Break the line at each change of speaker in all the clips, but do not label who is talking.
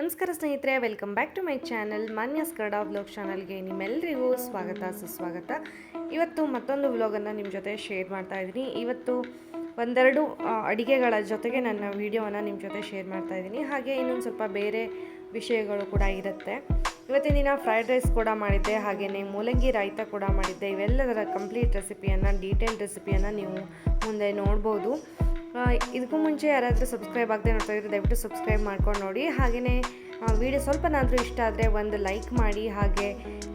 ನಮಸ್ಕಾರ ಸ್ನೇಹಿತರೆ welcome back to my channel ಮಾನ್ಯ ಸ್ಕರ್ಡ್ ಆಫ್ ವ್ಲಾಗ್ ಚಾನಲ್ಗೆ ನಿಮ್ಮೆಲ್ಲರಿಗೂ ಸ್ವಾಗತ, ಸುಸ್ವಾಗತ. ಇವತ್ತು ಮತ್ತೊಂದು ವ್ಲಾಗನ್ನು ನಿಮ್ಮ ಜೊತೆ ಶೇರ್ ಮಾಡ್ತಾ ಇದ್ದೀನಿ. ಇವತ್ತು ಒಂದೆರಡು ಅಡುಗೆಗಳ ಜೊತೆಗೆ ನನ್ನ ವೀಡಿಯೋವನ್ನು ನಿಮ್ಮ ಜೊತೆ ಶೇರ್ ಮಾಡ್ತಾ ಇದ್ದೀನಿ. ಹಾಗೆ ಇನ್ನೊಂದು ಸ್ವಲ್ಪ ಬೇರೆ ವಿಷಯಗಳು ಕೂಡ ಇರುತ್ತೆ. ಇವತ್ತಿನ ದಿನ ಫ್ರೈಡ್ ರೈಸ್ ಕೂಡ ಮಾಡಿದ್ದೆ ಹಾಗೆಯೇ ಮೂಲಂಗಿ ರಾಯ್ತ ಕೂಡ ಮಾಡಿದ್ದೆ. ಇವೆಲ್ಲದರ ಕಂಪ್ಲೀಟ್ ರೆಸಿಪಿಯನ್ನು ಡೀಟೇಲ್ ರೆಸಿಪಿಯನ್ನು ನೀವು ಮುಂದೆ ನೋಡ್ಬೋದು. ಇದಕ್ಕೂ ಮುಂಚೆ ಯಾರಾದರೂ ಸಬ್ಸ್ಕ್ರೈಬ್ ಆಗದೆ ನೋಡ್ತಾ ಇದ್ರೆ ದಯವಿಟ್ಟು ಸಬ್ಸ್ಕ್ರೈಬ್ ಮಾಡ್ಕೊಂಡು ನೋಡಿ. ಹಾಗೆಯೇ ವಿಡಿಯೋ ಸ್ವಲ್ಪನಾದರೂ ಇಷ್ಟ ಆದರೆ ಒಂದು ಲೈಕ್ ಮಾಡಿ, ಹಾಗೆ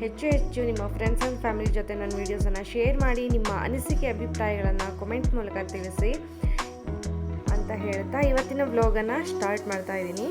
ಹೆಚ್ಚು ಹೆಚ್ಚು ನಿಮ್ಮ ಫ್ರೆಂಡ್ಸ್ ಆ್ಯಂಡ್ ಫ್ಯಾಮಿಲಿ ಜೊತೆ ನನ್ನ ವೀಡಿಯೋಸನ್ನು ಶೇರ್ ಮಾಡಿ, ನಿಮ್ಮ ಅನಿಸಿಕೆ, ಅಭಿಪ್ರಾಯಗಳನ್ನು ಕಮೆಂಟ್ ಮೂಲಕ ತಿಳಿಸಿ ಅಂತ ಹೇಳ್ತಾ ಇವತ್ತಿನ ವ್ಲಾಗನ್ನು ಸ್ಟಾರ್ಟ್ ಮಾಡ್ತಾ ಇದ್ದೀನಿ.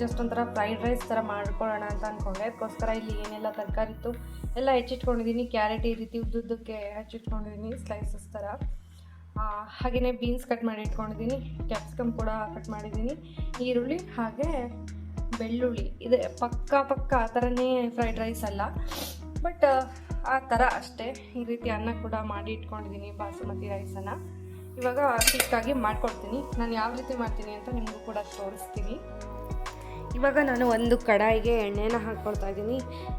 ಜಸ್ಟ್ ಒಂಥರ ಫ್ರೈಡ್ ರೈಸ್ ಥರ ಮಾಡ್ಕೊಳ್ಳೋಣ ಅಂತ ಅಂದ್ಕೊಂಡೆ ಅದಕ್ಕೋಸ್ಕರ ಇಲ್ಲಿ ಏನೆಲ್ಲ ತರಕಾರಿ ಇತ್ತು, ಎಲ್ಲ ಹೆಚ್ಚಿಟ್ಕೊಂಡಿದ್ದೀನಿ ಕ್ಯಾರೆಟ್ ಈ ರೀತಿ ಉದ್ದುದ್ದಕ್ಕೆ ಹೆಚ್ಚಿಟ್ಕೊಂಡಿದ್ದೀನಿ ಸ್ಲೈಸಸ್ ಥರ. ಹಾಗೆಯೇ ಬೀನ್ಸ್ ಕಟ್ ಮಾಡಿ ಇಟ್ಕೊಂಡಿದ್ದೀನಿ ಕ್ಯಾಪ್ಸಿಕಮ್ ಕೂಡ ಕಟ್ ಮಾಡಿದ್ದೀನಿ ಈರುಳ್ಳಿ ಹಾಗೆ ಬೆಳ್ಳುಳ್ಳಿ. ಇದೆ ಪಕ್ಕ ಪಕ್ಕ ಆ ಥರನೇ ಫ್ರೈಡ್ ರೈಸ್ ಅಲ್ಲ. ಬಟ್ ಆ ಥರ ಅಷ್ಟೇ. ಈ ರೀತಿ ಅನ್ನ ಕೂಡ ಮಾಡಿ ಇಟ್ಕೊಂಡಿದ್ದೀನಿ ಬಾಸುಮತಿ ರೈಸನ್ನು ಇವಾಗ ಕ್ವಿಕ್ಕಾಗಿ ಮಾಡ್ಕೊಡ್ತೀನಿ. ನಾನು ಯಾವ ರೀತಿ ಮಾಡ್ತೀನಿ ಅಂತ ನಿಮಗೂ ಕೂಡ ತೋರಿಸ್ತೀನಿ. ಇವಾಗ ನಾನು ಒಂದು ಕಡಾಯಿಗೆ ಎಣ್ಣೆನ ಹಾಕ್ಕೊಳ್ತಾ ಇದ್ದೀನಿ.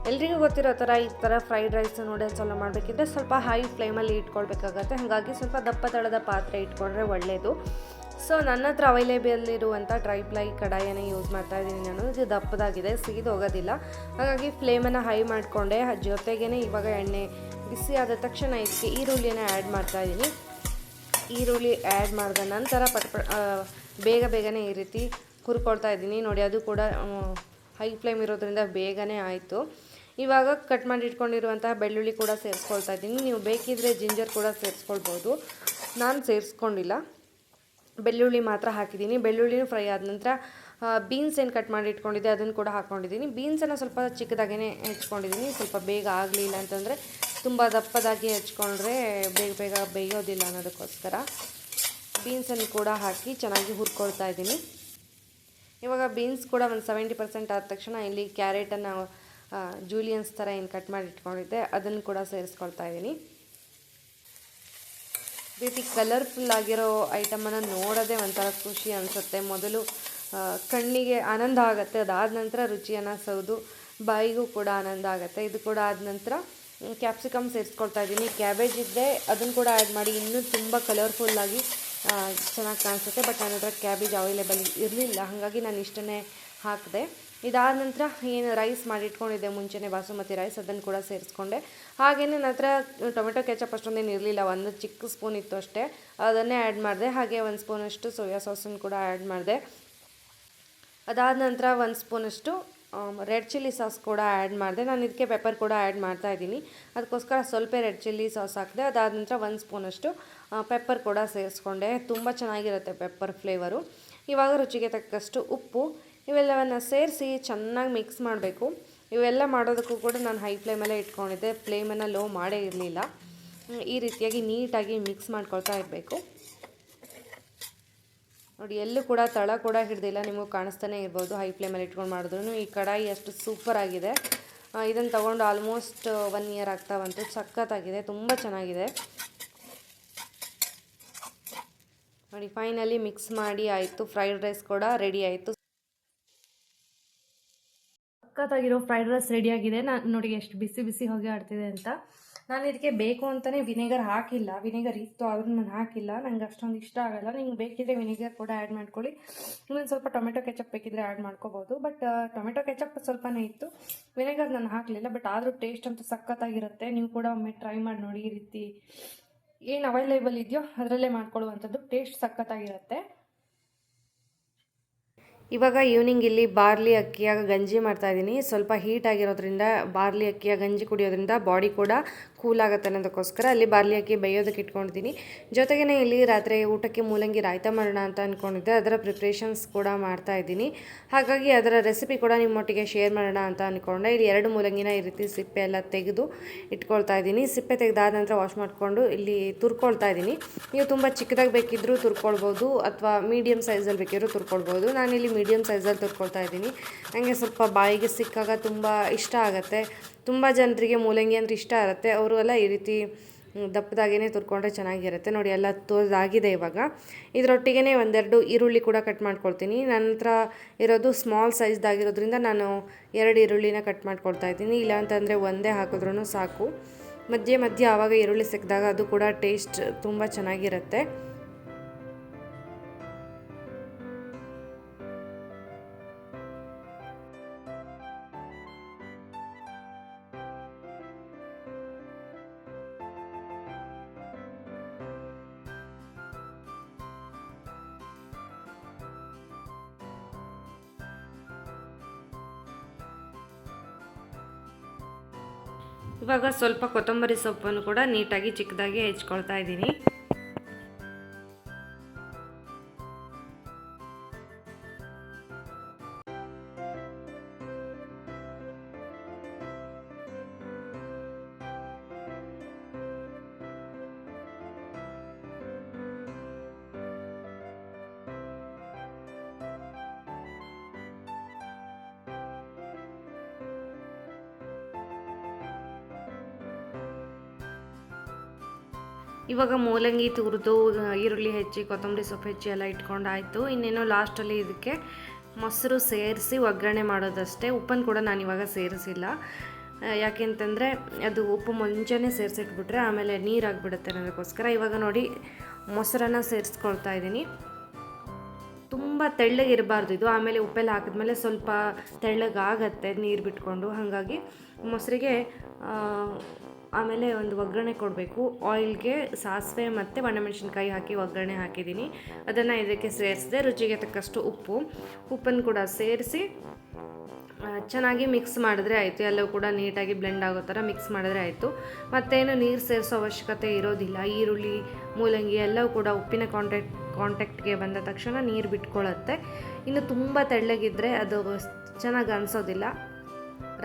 ಎಲ್ರಿಗೂ ಗೊತ್ತಿರೋ ಥರ ಈ ಥರ ಫ್ರೈಡ್ ರೈಸ್ ನೂಡಲ್ಸ್ ಎಲ್ಲ ಮಾಡಬೇಕಿದ್ರೆ ಸ್ವಲ್ಪ ಹೈ ಫ್ಲೇಮಲ್ಲಿ ಇಟ್ಕೊಳ್ಬೇಕಾಗತ್ತೆ. ಹಾಗಾಗಿ ಸ್ವಲ್ಪ ದಪ್ಪ ತಳದ ಪಾತ್ರೆ ಇಟ್ಕೊಂಡ್ರೆ ಒಳ್ಳೆಯದು ಸೊ ನನ್ನ ಹತ್ರ ಅವೈಲೇಬಲ್ ಇರುವಂಥ ಡ್ರೈ ಪ್ಲೈ ಕಡಾಯನ್ನು ಯೂಸ್ ಮಾಡ್ತಾ ಇದ್ದೀನಿ ನಾನು. ಇದು ದಪ್ಪದಾಗಿದೆ, ಸಿಗಿದು ಹೋಗೋದಿಲ್ಲ. ಹಾಗಾಗಿ ಫ್ಲೇಮನ್ನು ಹೈ ಮಾಡಿಕೊಂಡೆ. ಜೊತೆಗೇ ಇವಾಗ ಎಣ್ಣೆ ಬಿಸಿ ಆದ ತಕ್ಷಣ ಇದಕ್ಕೆ ಈರುಳ್ಳಿಯನ್ನು ಆ್ಯಡ್ ಮಾಡ್ತಾ ಇದ್ದೀನಿ. ಈರುಳ್ಳಿ ಆ್ಯಡ್ ಮಾಡಿದ ನಂತರ ಪಟ್ ಬೇಗ ಬೇಗನೆ ಈ ರೀತಿ ಹುರ್ಕೊಳ್ತಾ ಇದ್ದೀನಿ. ನೋಡಿ, ಅದು ಕೂಡ ಹೈ ಫ್ಲೇಮ್ ಇರೋದ್ರಿಂದ ಬೇಗನೆ ಆಯಿತು. ಇವಾಗ ಕಟ್ ಮಾಡಿ ಇಟ್ಕೊಂಡಿರುವಂತಹ ಬೆಳ್ಳುಳ್ಳಿ ಕೂಡ ಸೇರಿಸ್ಕೊಳ್ತಾ ಇದ್ದೀನಿ. ನೀವು ಬೇಕಿದ್ರೆ ಜಿಂಜರ್ ಕೂಡ ಸೇರಿಸ್ಕೊಳ್ಬೋದು. ನಾನು ಸೇರಿಸ್ಕೊಂಡಿಲ್ಲ. ಬೆಳ್ಳುಳ್ಳಿ ಮಾತ್ರ ಹಾಕಿದ್ದೀನಿ. ಬೆಳ್ಳುಳ್ಳಿನೂ ಫ್ರೈ ಆದ ನಂತರ ಬೀನ್ಸ್ ಏನು ಕಟ್ ಮಾಡಿ ಇಟ್ಕೊಂಡಿದ್ದೆ ಅದನ್ನು ಕೂಡ ಹಾಕ್ಕೊಂಡಿದ್ದೀನಿ ಬೀನ್ಸನ್ನು ಸ್ವಲ್ಪ ಚಿಕ್ಕದಾಗೇ ಹೆಚ್ಕೊಂಡಿದ್ದೀನಿ. ಸ್ವಲ್ಪ ಬೇಗ ಆಗಲಿಲ್ಲ ಅಂತಂದರೆ ತುಂಬ ದಪ್ಪದಾಗಿ ಹೆಚ್ಕೊಂಡ್ರೆ ಬೇಗ ಬೇಗ ಬೇಯೋದಿಲ್ಲ ಅನ್ನೋದಕ್ಕೋಸ್ಕರ. ಬೀನ್ಸನ್ನು ಕೂಡ ಹಾಕಿ ಚೆನ್ನಾಗಿ ಹುರ್ಕೊಳ್ತಾ ಇದ್ದೀನಿ. ಇವಾಗ ಬೀನ್ಸ್ ಕೂಡ ಒಂದು ಸೆವೆಂಟಿ ಪರ್ಸೆಂಟ್ ಆದ ತಕ್ಷಣ ಇಲ್ಲಿ ಕ್ಯಾರೆಟನ್ನು ಜೂಲಿಯನ್ಸ್ ಥರ ಏನು ಕಟ್ ಮಾಡಿ ಇಟ್ಕೊಂಡಿದ್ದೆ, ಅದನ್ನು ಕೂಡ ಸೇರಿಸ್ಕೊಳ್ತಾ ಇದ್ದೀನಿ ರೀತಿ ಕಲರ್ಫುಲ್ ಆಗಿರೋ ಐಟಮನ್ನು ನೋಡೋದೇ ಒಂಥರ ಖುಷಿ ಅನಿಸುತ್ತೆ. ಮೊದಲು ಕಣ್ಣಿಗೆ ಆನಂದ ಆಗುತ್ತೆ, ಅದಾದ ನಂತರ ರುಚಿಯನ್ನು ಸೌದು ಬಾಯಿಗೂ ಕೂಡ ಆನಂದ ಆಗುತ್ತೆ. ಇದು ಕೂಡ ಆದ ನಂತರ ಕ್ಯಾಪ್ಸಿಕಮ್ ಸೇರಿಸ್ಕೊಳ್ತಾ ಇದ್ದೀನಿ ಕ್ಯಾಬೇಜ್ ಇದ್ದೆ ಅದನ್ನು ಕೂಡ ಆ್ಯಡ್ ಮಾಡಿ, ಇನ್ನೂ ತುಂಬ ಕಲರ್ಫುಲ್ಲಾಗಿ ಚೆನ್ನಾಗಿ ಕಾಣಿಸುತ್ತೆ ಬಟ್ ನನ್ನ ಹತ್ರ ಕ್ಯಾಬೇಜ್ ಅವೈಲೇಬಲ್ ಇರಲಿಲ್ಲ. ಹಾಗಾಗಿ ನಾನು ಇಷ್ಟನ್ನೇ ಹಾಕಿದೆ. ಇದಾದ ನಂತರ ಏನು ರೈಸ್ ಮಾಡಿ ಇಟ್ಕೊಂಡಿದ್ದೆ ಮುಂಚೆನೇ ಬಾಸುಮತಿ ರೈಸ್ ಅದನ್ನು ಕೂಡ ಸೇರಿಸ್ಕೊಂಡೆ. ಹಾಗೆಯೇ ನನ್ನ ಹತ್ರ ಟೊಮೆಟೊ ಕೆಚಪ್ ಅಷ್ಟೊಂದೇನು ಇರಲಿಲ್ಲ. ಒಂದು ಚಿಕ್ಕ ಸ್ಪೂನ್ ಇತ್ತು ಅಷ್ಟೇ. ಅದನ್ನೇ ಆ್ಯಡ್ ಮಾಡಿದೆ. ಹಾಗೆ ಒಂದು ಸ್ಪೂನಷ್ಟು ಸೋಯಾ ಸಾಸನ್ನು ಕೂಡ ಆ್ಯಡ್ ಮಾಡಿದೆ. ಅದಾದ ನಂತರ ಒಂದು ಸ್ಪೂನಷ್ಟು ರೆಡ್ ಚಿಲ್ಲಿ ಸಾಸ್ ಕೂಡ ಆ್ಯಡ್ ಮಾಡಿದೆ. ನಾನು ಇದಕ್ಕೆ ಪೆಪ್ಪರ್ ಕೂಡ ಆ್ಯಡ್ ಮಾಡ್ತಾ ಇದ್ದೀನಿ. ಅದಕ್ಕೋಸ್ಕರ ಸ್ವಲ್ಪ ರೆಡ್ ಚಿಲ್ಲಿ ಸಾಸ್ ಹಾಕಿದೆ, ಅದಾದ ನಂತರ ಒಂದು ಸ್ಪೂನಷ್ಟು ಪೆಪ್ಪರ್ ಕೂಡ ಸೇರಿಸ್ಕೊಂಡೆ. ತುಂಬ ಚೆನ್ನಾಗಿರುತ್ತೆ ಪೆಪ್ಪರ್ ಫ್ಲೇವರು. ಇವಾಗ ರುಚಿಗೆ ತಕ್ಕಷ್ಟು ಉಪ್ಪು. ಇವೆಲ್ಲವನ್ನು ಸೇರಿಸಿ ಚೆನ್ನಾಗಿ ಮಿಕ್ಸ್ ಮಾಡಬೇಕು. ಇವೆಲ್ಲ ಮಾಡೋದಕ್ಕೂ ಕೂಡ ನಾನು ಹೈ ಫ್ಲೇಮಲ್ಲೇ ಇಟ್ಕೊಂಡಿದ್ದೆ. ಫ್ಲೇಮನ್ನು ಲೋ ಮಾಡೇ ಇರಲಿಲ್ಲ. ಈ ರೀತಿಯಾಗಿ ನೀಟಾಗಿ ಮಿಕ್ಸ್ ಮಾಡ್ಕೊಳ್ತಾ ಇರಬೇಕು. ನೋಡಿ, ಎಲ್ಲೂ ಕೂಡ ತಳ ಕೂಡ ಹಿಡ್ದಿಲ್ಲ ನಿಮಗೆ ಕಾಣಿಸ್ತಾನೆ ಇರ್ಬೋದು. ಹೈ ಫ್ಲೇಮಲ್ಲಿ ಇಟ್ಕೊಂಡು ಮಾಡಿದ್ರು ಈ ಕಡಾಯಿ ಅಷ್ಟು ಸೂಪರ್ ಆಗಿದೆ. ಇದನ್ನು ತೊಗೊಂಡು ಆಲ್ಮೋಸ್ಟ್ ಒನ್ ಇಯರ್ ಆಗ್ತಾ ಬಂತು ಸಖತ್ತಾಗಿದೆ, ತುಂಬ ಚೆನ್ನಾಗಿದೆ. ನೋಡಿ ಫೈನಲಿ ಮಿಕ್ಸ್ ಮಾಡಿ ಆಯಿತು. ಫ್ರೈಡ್ ರೈಸ್ ಕೂಡ ರೆಡಿ ಆಯಿತು. ಸಖತ್ತಾಗಿರೋ ಫ್ರೈಡ್ ರೈಸ್ ರೆಡಿಯಾಗಿದೆ ನಾನು ನೋಡಿ ಎಷ್ಟು ಬಿಸಿ ಬಿಸಿ ಹೊಗೆ ಆಡ್ತಿದೆ ಅಂತ. ನಾನು ಇದಕ್ಕೆ ಬೇಕು ಅಂತಲೇ ವಿನೆಗರ್ ಹಾಕಿಲ್ಲ. ವಿನೆಗರ್ ಇತ್ತು, ಆದ್ರೂ ನಾನು ಹಾಕಿಲ್ಲ. ನನಗೆ ಅಷ್ಟೊಂದು ಇಷ್ಟ ಆಗಲ್ಲ. ನಿಮ್ಗೆ ಬೇಕಿದ್ರೆ ವಿನೆಗರ್ ಕೂಡ ಆ್ಯಡ್ ಮಾಡ್ಕೊಳ್ಳಿ. ಇನ್ನೊಂದು ಸ್ವಲ್ಪ ಟೊಮೆಟೊ ಕೆಚಪ್ ಬೇಕಿದ್ರೆ ಆ್ಯಡ್ ಮಾಡ್ಕೋಬೋದು. ಬಟ್ ಟೊಮೆಟೊ ಕೆಚಪ್ ಸ್ವಲ್ಪನೇ ಇತ್ತು. ವಿನೆಗರ್ ನಾನು ಹಾಕಲಿಲ್ಲ ಬಟ್ ಆದರೂ ಟೇಸ್ಟ್ ಅಂತೂ ಸಖತ್ತಾಗಿರುತ್ತೆ. ನೀವು ಕೂಡ ಒಮ್ಮೆ ಟ್ರೈ ಮಾಡಿ ನೋಡಿ ಈ ರೀತಿ. ಏನು ಅವೈಲೇಬಲ್ ಇದೆಯೋ ಅದರಲ್ಲೇ ಮಾಡ್ಕೊಳ್ಳುವಂಥದ್ದು. ಟೇಸ್ಟ್ ಸಖತ್ತಾಗಿರುತ್ತೆ. ಇವಾಗ ಈವ್ನಿಂಗ್ ಇಲ್ಲಿ ಬಾರ್ಲಿ ಅಕ್ಕಿಯ ಗಂಜಿ ಮಾಡ್ತಾ ಇದ್ದೀನಿ ಸ್ವಲ್ಪ ಹೀಟ್ ಆಗಿರೋದ್ರಿಂದ, ಬಾರ್ಲಿ ಅಕ್ಕಿಯ ಗಂಜಿ ಕುಡಿಯೋದ್ರಿಂದ ಬಾಡಿ ಕೂಡ ಕೂಲ್ ಆಗುತ್ತೆ ಅನ್ನೋದಕ್ಕೋಸ್ಕರ ಅಲ್ಲಿ ಬಾರ್ಲಿ ಅಕ್ಕಿ ಬೇಯೋದಕ್ಕೆ ಇಟ್ಕೊಂಡಿದ್ದೀನಿ. ಜೊತೆಗೇ ಇಲ್ಲಿ ರಾತ್ರಿ ಊಟಕ್ಕೆ ಮೂಲಂಗಿ ರಾಯ್ತ ಮಾಡೋಣ ಅಂತ ಅಂದ್ಕೊಂಡಿದ್ದೆ ಅದರ ಪ್ರಿಪ್ರೇಷನ್ಸ್ ಕೂಡ ಮಾಡ್ತಾ ಇದ್ದೀನಿ. ಹಾಗಾಗಿ ಅದರ ರೆಸಿಪಿ ಕೂಡ ನಿಮ್ಮೊಟ್ಟಿಗೆ ಶೇರ್ ಮಾಡೋಣ ಅಂತ ಅಂದ್ಕೊಂಡೆ ಇಲ್ಲಿ ಎರಡು ಮೂಲಂಗಿನ ಈ ರೀತಿ ಸಿಪ್ಪೆ ಎಲ್ಲ ತೆಗೆದು ಇಟ್ಕೊಳ್ತಾ ಇದ್ದೀನಿ. ಸಿಪ್ಪೆ ತೆಗೆದಾದ ನಂತರ ವಾಶ್ ಮಾಡಿಕೊಂಡು ಇಲ್ಲಿ ತುರ್ಕೊಳ್ತಾ ಇದ್ದೀನಿ. ನೀವು ತುಂಬ ಚಿಕ್ಕದಾಗಿ ಬೇಕಿದ್ದರೂ ತುರ್ಕೊಳ್ಬೋದು ಅಥವಾ ಮೀಡಿಯಮ್ ಸೈಜಲ್ಲಿ ಬೇಕಿದ್ರು ತುರ್ಕೊಳ್ಬೋದು. ನಾನಿಲ್ಲಿ ಮೀಡಿಯಮ್ ಸೈಜಲ್ಲಿ ತುರ್ಕೊಳ್ತಾ ಇದ್ದೀನಿ. ನನಗೆ ಸ್ವಲ್ಪ ಬಾಯಿಗೆ ಸಿಕ್ಕಾಗ ತುಂಬ ಇಷ್ಟ ಆಗುತ್ತೆ. ತುಂಬ ಜನರಿಗೆ ಮೂಲಂಗಿ ಅಂದರೆ ಇಷ್ಟ ಇರುತ್ತೆ. ಅವರು ಎಲ್ಲ ಈ ರೀತಿ ದಪ್ಪದಾಗೇ ತುರ್ಕೊಂಡ್ರೆ ಚೆನ್ನಾಗಿರುತ್ತೆ. ನೋಡಿ, ಎಲ್ಲ ತೋರ್ದಾಗಿದೆ ಇವಾಗ. ಇದರೊಟ್ಟಿಗೆ ಒಂದೆರಡು ಈರುಳ್ಳಿ ಕೂಡ ಕಟ್ ಮಾಡ್ಕೊಳ್ತೀನಿ. ನಂತರ ಇರೋದು ಸ್ಮಾಲ್ ಸೈಜ್ದಾಗಿರೋದ್ರಿಂದ ನಾನು ಎರಡು ಈರುಳ್ಳಿನ ಕಟ್ ಮಾಡ್ಕೊಳ್ತಾ ಇದ್ದೀನಿ. ಇಲ್ಲ ಅಂತಂದರೆ ಒಂದೇ ಹಾಕಿದ್ರೂ ಸಾಕು. ಮಧ್ಯೆ ಮಧ್ಯೆ ಆವಾಗ ಈರುಳ್ಳಿ ಸಿಕ್ಕಿದಾಗ ಅದು ಕೂಡ ಟೇಸ್ಟ್ ತುಂಬ ಚೆನ್ನಾಗಿರುತ್ತೆ. ಇವಾಗ ಸ್ವಲ್ಪ ಕೊತ್ತಂಬರಿ ಸೊಪ್ಪನ್ನು ಕೂಡ ನೀಟಾಗಿ ಚಿಕ್ಕದಾಗಿ ಹೆಚ್ಕೊಳ್ತಾ ಇದ್ದೀನಿ. ಇವಾಗ ಮೂಲಂಗಿ ತುರಿದು, ಈರುಳ್ಳಿ ಹೆಚ್ಚಿ, ಕೊತ್ತಂಬರಿ ಸೊಪ್ಪು ಹೆಚ್ಚಿ ಎಲ್ಲ ಇಟ್ಕೊಂಡಾಯಿತು. ಇನ್ನೇನು ಲಾಸ್ಟಲ್ಲಿ ಇದಕ್ಕೆ ಮೊಸರು ಸೇರಿಸಿ ಒಗ್ಗರಣೆ ಮಾಡೋದಷ್ಟೇ. ಉಪ್ಪನ್ನು ಕೂಡ ನಾನು ಇವಾಗ ಸೇರಿಸಿಲ್ಲ. ಯಾಕೆಂತಂದರೆ ಅದು ಉಪ್ಪು ಮುಂಚೆನೇ ಸೇರಿಸಿಟ್ಬಿಟ್ರೆ ಆಮೇಲೆ ನೀರಾಗಿಬಿಡುತ್ತೆ ಅನ್ನೋದಕ್ಕೋಸ್ಕರ. ಇವಾಗ ನೋಡಿ, ಮೊಸರನ್ನು ಸೇರಿಸ್ಕೊಳ್ತಾ ಇದ್ದೀನಿ. ತುಂಬ ತೆಳ್ಳಗಿರಬಾರ್ದು. ಇದು ಆಮೇಲೆ ಉಪ್ಪೆಲ್ಲ ಹಾಕಿದ್ಮೇಲೆ ಸ್ವಲ್ಪ ತೆಳ್ಳಗಾಗತ್ತೆ ನೀರು ಬಿಟ್ಕೊಂಡು. ಹಾಗಾಗಿ ಮೊಸರಿಗೆ ಆಮೇಲೆ ಒಂದು ಒಗ್ಗರಣೆ ಕೊಡಬೇಕು. ಆಯಿಲ್ಗೆ ಸಾಸಿವೆ ಮತ್ತು ಒಣಮೆಣಸಿನ್ಕಾಯಿ ಹಾಕಿ ಒಗ್ಗರಣೆ ಹಾಕಿದ್ದೀನಿ. ಅದನ್ನು ಇದಕ್ಕೆ ಸೇರಿಸಿದೆ. ರುಚಿಗೆ ತಕ್ಕಷ್ಟು ಉಪ್ಪು. ಉಪ್ಪನ್ನು ಕೂಡ ಸೇರಿಸಿ ಚೆನ್ನಾಗಿ ಮಿಕ್ಸ್ ಮಾಡಿದ್ರೆ ಆಯಿತು. ಎಲ್ಲವೂ ಕೂಡ ನೀಟಾಗಿ ಬ್ಲೆಂಡ್ ಆಗೋ ಥರ ಮಿಕ್ಸ್ ಮಾಡಿದ್ರೆ ಆಯಿತು. ಮತ್ತೇನು ನೀರು ಸೇರಿಸೋ ಅವಶ್ಯಕತೆ ಇರೋದಿಲ್ಲ. ಈರುಳ್ಳಿ ಮೂಲಂಗಿ ಎಲ್ಲವೂ ಕೂಡ ಉಪ್ಪಿನ ಕಾಂಟ್ಯಾಕ್ಟ್ ಕಾಂಟ್ಯಾಕ್ಟ್ಗೆ ಬಂದ ತಕ್ಷಣ ನೀರು ಬಿಟ್ಕೊಳ್ಳುತ್ತೆ ಇನ್ನು ತುಂಬ ತೆಳ್ಳಗಿದ್ದರೆ ಅದು ಚೆನ್ನಾಗಿ ಅನಿಸೋದಿಲ್ಲ.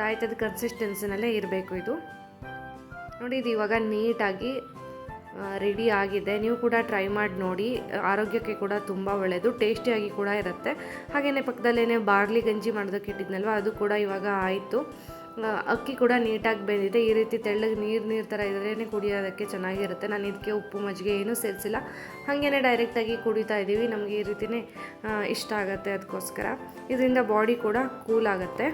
ರಾಯ್ತದ ಕನ್ಸಿಸ್ಟೆನ್ಸಿನಲ್ಲೇ ಇರಬೇಕು ಇದು. ನೋಡಿ, ಇದು ಇವಾಗ ನೀಟಾಗಿ ರೆಡಿ ಆಗಿದೆ. ನೀವು ಕೂಡ ಟ್ರೈ ಮಾಡಿ ನೋಡಿ. ಆರೋಗ್ಯಕ್ಕೆ ಕೂಡ ತುಂಬ ಒಳ್ಳೆಯದು ಟೇಸ್ಟಿಯಾಗಿ ಕೂಡ ಇರುತ್ತೆ. ಹಾಗೆಯೇ ಪಕ್ಕದಲ್ಲೇ ಬಾರ್ಲಿ ಗಂಜಿ ಮಾಡೋದಕ್ಕೆ ಇಟ್ಟಿದ್ನಲ್ವ, ಅದು ಕೂಡ ಇವಾಗ ಆಯಿತು. ಅಕ್ಕಿ ಕೂಡ ನೀಟಾಗಿ ಬೆಂದಿದೆ. ಈ ರೀತಿ ತೆಳ್ಳಗೆ ನೀರು ನೀರು ಥರ ಇದ್ರೇ ಕುಡಿಯೋದಕ್ಕೆ ಚೆನ್ನಾಗಿರುತ್ತೆ. ನಾನು ಇದಕ್ಕೆ ಉಪ್ಪು ಮಜ್ಜಿಗೆ ಏನೂ ಸೇರಿಸಿಲ್ಲ. ಹಾಗೇ ಡೈರೆಕ್ಟಾಗಿ ಕುಡಿತಾ ಇದ್ದೀವಿ ನಮಗೆ ಈ ರೀತಿಯೇ ಇಷ್ಟ ಆಗುತ್ತೆ ಅದಕ್ಕೋಸ್ಕರ ಇದರಿಂದ ಬಾಡಿ ಕೂಡ ಕೂಲ್ ಆಗುತ್ತೆ.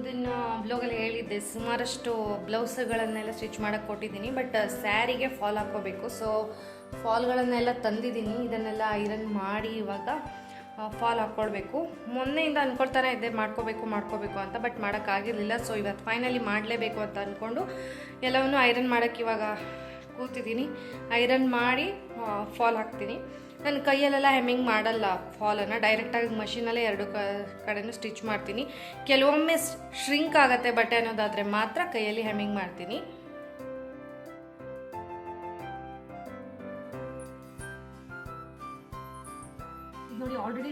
ಇದನ್ನು ಬ್ಲೌಗಲ್ಲಿ ಹೇಳಿದ್ದೆ, ಸುಮಾರಷ್ಟು ಬ್ಲೌಸ್ಗಳನ್ನೆಲ್ಲ ಸ್ಟಿಚ್ ಮಾಡೋಕ್ಕೆ ಕೊಟ್ಟಿದ್ದೀನಿ. ಬಟ್ ಸ್ಯಾರಿಗೆ ಫಾಲ್ ಹಾಕ್ಕೋಬೇಕು. ಸೊ ಫಾಲ್ಗಳನ್ನೆಲ್ಲ ತಂದಿದ್ದೀನಿ. ಇದನ್ನೆಲ್ಲ ಐರನ್ ಮಾಡಿ ಇವಾಗ ಫಾಲ್ ಹಾಕ್ಕೊಳ್ಬೇಕು ಮೊನ್ನೆಯಿಂದ ಅಂದ್ಕೊಳ್ತಾನೆ ಇದ್ದೆ, ಮಾಡ್ಕೋಬೇಕು ಮಾಡ್ಕೋಬೇಕು ಅಂತ ಬಟ್ ಮಾಡೋಕ್ಕಾಗಿರಲಿಲ್ಲ. ಸೊ ಇವತ್ತು ಫೈನಲಿ ಮಾಡಲೇಬೇಕು ಅಂತ ಅಂದ್ಕೊಂಡು ಎಲ್ಲವನ್ನು ಐರನ್ ಮಾಡೋಕ್ಕೆ ಇವಾಗ ಕೂತಿದ್ದೀನಿ. ಐರನ್ ಮಾಡಿ ಫಾಲ್ ಹಾಕ್ತೀನಿ. ನನ್ನ ಕೈಯಲ್ಲೆಲ್ಲ ಹೆಮ್ಮಿಂಗ್ ಮಾಡಲ್ಲ ಫಾಲನ್ನು ಡೈರೆಕ್ಟಾಗಿ ಮಷಿನಲ್ಲೇ ಎರಡು ಕ, ಕಡೆನೂ ಸ್ಟಿಚ್ ಮಾಡ್ತೀನಿ. ಕೆಲವೊಮ್ಮೆ ಶ್ರಿಂಕ್ ಆಗುತ್ತೆ ಬಟ್ಟೆ ಅನ್ನೋದಾದರೆ ಮಾತ್ರ ಕೈಯಲ್ಲಿ ಹೆಮ್ಮಿಂಗ್ ಮಾಡ್ತೀನಿ.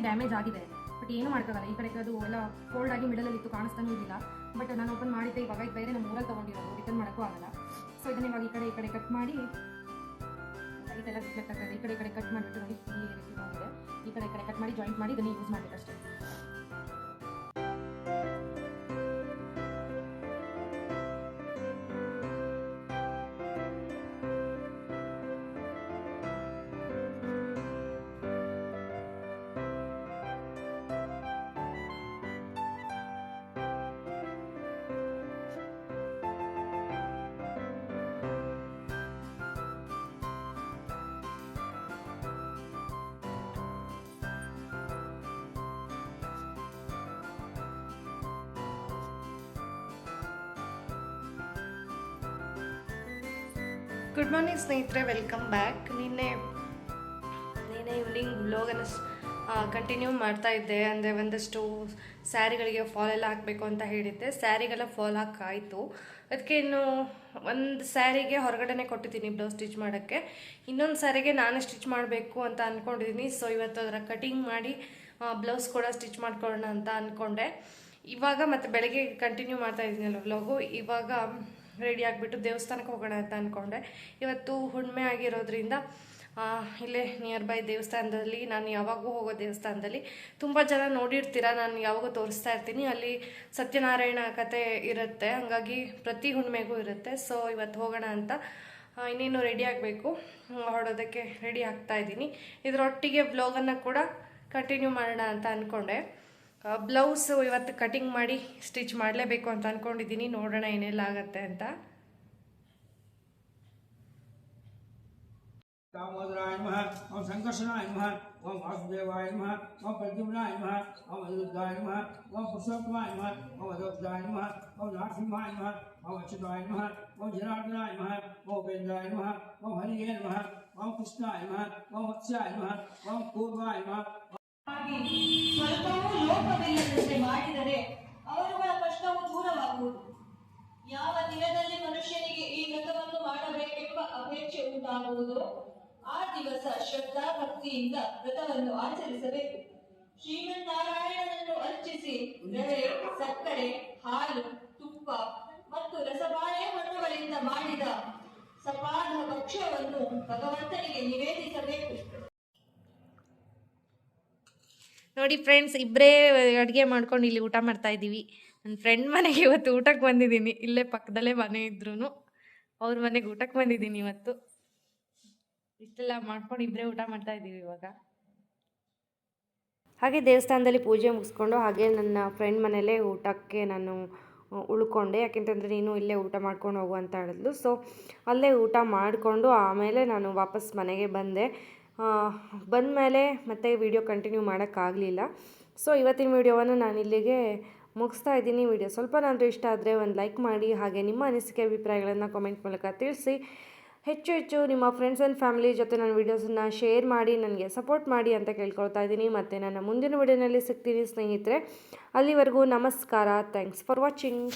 ಡ್ಯಾಮೇಜ್ ಆಗಿದೆ. ಬಟ್ ಏನು ಮಾಡ್ಕೋಲ್ಲ ಈ ಕಡೆ ಅದು ಎಲ್ಲ ಕೋಲ್ಡ್ ಆಗಿ ಮಿಡಲಲ್ಲಿ ಇತ್ತು ಕಾಣಿಸ್ತಾನೂ ಇರಲಿಲ್ಲ ಬಟ್ ನಾನು ಓಪನ್ ಮಾಡಿದ್ದೆ, ಇವಾಗ ಇದು ಬೇರೆ ನಮ್ಮ ಊರಲ್ಲಿ ತೊಗೊಂಡಿರೋದು. ರಿಟರ್ನ್ ಮಾಡೋಕ್ಕೂ ಆಗಲ್ಲ. ಸೊ ಇದನ್ನ ಇವಾಗ ಈ ಕಡೆ ಈ ಕಡೆ ಕಟ್ ಮಾಡಿ ಇದೆಲ್ಲ ರಿಫ್ಲೆಕ್ಟ್ ಆಗ್ತದೆ ಈ ಕಡೆ ಈ ಕಡೆ ಕಟ್ ಮಾಡಿಬಿಟ್ಟು ನೋಡಿ, ಈ ಈ ಕಡೆ ಈ ಕಡೆ ಕಟ್ ಮಾಡಿ ಜಾಯಿಂಟ್ ಮಾಡಿ, ಇದನ್ನು ಯೂಸ್ ಮಾಡಬೇಕಷ್ಟೇ
ಗುಡ್ ಮಾರ್ನಿಂಗ್ ಸ್ನೇಹಿತರೆ. ವೆಲ್ಕಮ್ ಬ್ಯಾಕ್ ನಿನ್ನೆ ನಿನ್ನೆ ಇವ್ನಿಂಗ್ ಬ್ಲೋಗನ್ನು ಕಂಟಿನ್ಯೂ ಮಾಡ್ತಾ ಇದ್ದೆ. ಅಂದರೆ ಒಂದಷ್ಟು ಸ್ಯಾರಿಗಳಿಗೆ ಫಾಲ್ ಎಲ್ಲ ಹಾಕಬೇಕು ಅಂತ ಹೇಳಿದ್ದೆ. ಸ್ಯಾರಿಗೆಲ್ಲ ಫಾಲ್ ಹಾಕಾಯಿತು. ಅದಕ್ಕೆ ಇನ್ನು ಒಂದು ಸ್ಯಾರಿಗೆ ಹೊರಗಡೆನೆ ಕೊಟ್ಟಿದ್ದೀನಿ ಬ್ಲೌಸ್ ಸ್ಟಿಚ್ ಮಾಡೋಕ್ಕೆ. ಇನ್ನೊಂದು ಸ್ಯಾರಿಗೆ ನಾನೇ ಸ್ಟಿಚ್ ಮಾಡಬೇಕು ಅಂತ ಅಂದ್ಕೊಂಡಿದ್ದೀನಿ ಸೊ ಇವತ್ತು ಅದರ ಕಟಿಂಗ್ ಮಾಡಿ ಬ್ಲೌಸ್ ಕೂಡ ಸ್ಟಿಚ್ ಮಾಡ್ಕೊಳ್ಳೋಣ ಅಂತ ಅಂದ್ಕೊಂಡೆ ಇವಾಗ ಮತ್ತು ಬೆಳಗ್ಗೆ ಕಂಟಿನ್ಯೂ ಮಾಡ್ತಾ ಇದ್ದೀನಲ್ಲ ವ್ಲಾಗು ಇವಾಗ ರೆಡಿ ಆಗಿಬಿಟ್ಟು ದೇವಸ್ಥಾನಕ್ಕೆ ಹೋಗೋಣ ಅಂತ ಅಂದ್ಕೊಂಡೆ ಇವತ್ತು ಹುಣ್ಮೆ ಆಗಿರೋದ್ರಿಂದ ಇಲ್ಲೇ ನಿಯರ್ ಬೈ ದೇವಸ್ಥಾನದಲ್ಲಿ, ನಾನು ಯಾವಾಗೂ ಹೋಗೋ ದೇವಸ್ಥಾನದಲ್ಲಿ ತುಂಬ ಜನ ನೋಡಿರ್ತೀರ, ನಾನು ಯಾವಾಗೂ ತೋರಿಸ್ತಾ ಇರ್ತೀನಿ. ಅಲ್ಲಿ ಸತ್ಯನಾರಾಯಣ ಕತೆ ಇರುತ್ತೆ, ಹಾಗಾಗಿ ಪ್ರತಿ ಹುಣ್ಮೆಗೂ ಇರುತ್ತೆ. ಸೊ ಇವತ್ತು ಹೋಗೋಣ ಅಂತ ಇನ್ನೇನು ರೆಡಿ ಆಗಬೇಕು ಹೊರಡೋದಕ್ಕೆ ರೆಡಿ ಆಗ್ತಾ ಇದ್ದೀನಿ. ಇದರೊಟ್ಟಿಗೆ ಬ್ಲಾಗನ್ನು ಕೂಡ ಕಂಟಿನ್ಯೂ ಮಾಡೋಣ ಅಂತ ಅಂದ್ಕೊಂಡೆ ಬ್ಲೌಸು ಇವತ್ತು ಕಟಿಂಗ್ ಮಾಡಿ ಸ್ಟಿಚ್ ಮಾಡಲೇಬೇಕು ಅಂತ ಅಂದ್ಕೊಂಡಿದ್ದೀನಿ ನೋಡೋಣ ಏನೆಲ್ಲ ಆಗತ್ತೆ ಅಂತ
ದಾಮೋದರಾಯ ನಮಃ ಓಂ ಸಂಕರ್ಷಣಾಯ ನಮಃ ಓಂ ವಾಸುದೇವಾಯ ನಮಃ ಓಂ ಪ್ರದ್ಯುಮ್ನಾಯ ನಮಃ ಓಂ ಅನಿರುದ್ಧಾಯ ನಮಃ ಓಂ ಪುರುಷೋತ್ತಮಾಯ ನಮಃ ಓಂ ಓಂ ಜನಾರ್ದನಾಯ ನಮಃ ಓಂ ಓಂ ಕೃಷ್ಣಾಯ
ಓಂ ಸ್ವಲ್ಪವೂ ಲೋಪವಿಲ್ಲದಂತೆ ಮಾಡಿದರೆ ಅವರುಗಳ ಕಷ್ಟವು ದೂರವಾಗುವುದು. ಯಾವ ದಿನದಲ್ಲಿ ಮನುಷ್ಯನಿಗೆ ಈ ವ್ರತವನ್ನು ಮಾಡಬೇಕೆಂಬ ಅಪೇಕ್ಷೆ ಉಂಟಾಗುವುದೋ, ಆ ದಿವಸ ಶ್ರದ್ಧಾ ಭಕ್ತಿಯಿಂದ ವ್ರತವನ್ನು ಆಚರಿಸಬೇಕು. ಶ್ರೀಮನ್ನಾರಾಯಣನನ್ನು ಅರ್ಚಿಸಿ ರವೆ ಸಕ್ಕರೆ, ಹಾಲು, ತುಪ್ಪ ಮತ್ತು ರಸಬಾಳೆ ಹಣ್ಣುಗಳಿಂದ ಮಾಡಿದ ಸಪಾದ ಭಕ್ಷ್ಯವನ್ನು ಭಗವಂತನಿಗೆ ನಿವೇದಿಸಬೇಕು.
ನೋಡಿ ಫ್ರೆಂಡ್ಸ್ ಇಬ್ಬರೇ ಅಡುಗೆ ಮಾಡ್ಕೊಂಡು ಇಲ್ಲಿ ಊಟ ಮಾಡ್ತಾ ಇದ್ದೀವಿ. ನನ್ನ ಫ್ರೆಂಡ್ ಮನೆಗೆ ಇವತ್ತು ಊಟಕ್ಕೆ ಬಂದಿದ್ದೀನಿ. ಇಲ್ಲೇ ಪಕ್ಕದಲ್ಲೇ ಮನೆ ಇದ್ರೂ ಅವ್ರ ಮನೆಗೆ ಊಟಕ್ಕೆ ಬಂದಿದ್ದೀನಿ ಇವತ್ತು. ಇಷ್ಟೆಲ್ಲ ಮಾಡ್ಕೊಂಡು ಇಬ್ಬರೇ ಊಟ ಮಾಡ್ತಾ ಇದ್ದೀವಿ ಇವಾಗ. ಹಾಗೆ ದೇವಸ್ಥಾನದಲ್ಲಿ ಪೂಜೆ ಮುಗಿಸ್ಕೊಂಡು ಹಾಗೆ ನನ್ನ ಫ್ರೆಂಡ್ ಮನೇಲೇ ಊಟಕ್ಕೆ ನಾನು ಉಳ್ಕೊಂಡೆ. ಯಾಕೆಂತಂದರೆ ನೀನು ಇಲ್ಲೇ ಊಟ ಮಾಡ್ಕೊಂಡು ಹೋಗು ಅಂತ ಹೇಳಿದ್ಲು. ಸೊ ಅಲ್ಲೇ ಊಟ ಮಾಡಿಕೊಂಡು ಆಮೇಲೆ ನಾನು ವಾಪಸ್ ಮನೆಗೆ ಬಂದೆ. ಬಂದಮೇಲೆ ಮತ್ತೆ ವಿಡಿಯೋ ಕಂಟಿನ್ಯೂ ಮಾಡೋಕ್ಕಾಗಲಿಲ್ಲ. ಸೊ, ಇವತ್ತಿನ ವಿಡಿಯೋವನ್ನು ನಾನು ಇಲ್ಲಿಗೆ ಮುಗಿಸ್ತಾ ಇದ್ದೀನಿ. ವಿಡಿಯೋ ಸ್ವಲ್ಪ ನಾನು ಇಷ್ಟ ಆದರೆ ಒಂದು ಲೈಕ್ ಮಾಡಿ, ಹಾಗೆ ನಿಮ್ಮ ಅನಿಸಿಕೆ, ಅಭಿಪ್ರಾಯಗಳನ್ನು ಕಾಮೆಂಟ್ ಮೂಲಕ ತಿಳಿಸಿ. ಹೆಚ್ಚು ಹೆಚ್ಚು ನಿಮ್ಮ ಫ್ರೆಂಡ್ಸ್ ಆ್ಯಂಡ್ ಫ್ಯಾಮಿಲಿ ಜೊತೆ ನನ್ನ ವೀಡಿಯೋಸನ್ನು ಶೇರ್ ಮಾಡಿ, ನನಗೆ ಸಪೋರ್ಟ್ ಮಾಡಿ ಅಂತ ಕೇಳ್ಕೊಳ್ತಾ ಇದ್ದೀನಿ. ಮತ್ತು ನನ್ನ ಮುಂದಿನ ವಿಡಿಯೋನಲ್ಲಿ ಸಿಗ್ತೀನಿ ಸ್ನೇಹಿತರೆ. ಅಲ್ಲಿವರೆಗೂ ನಮಸ್ಕಾರ. Thanks for watching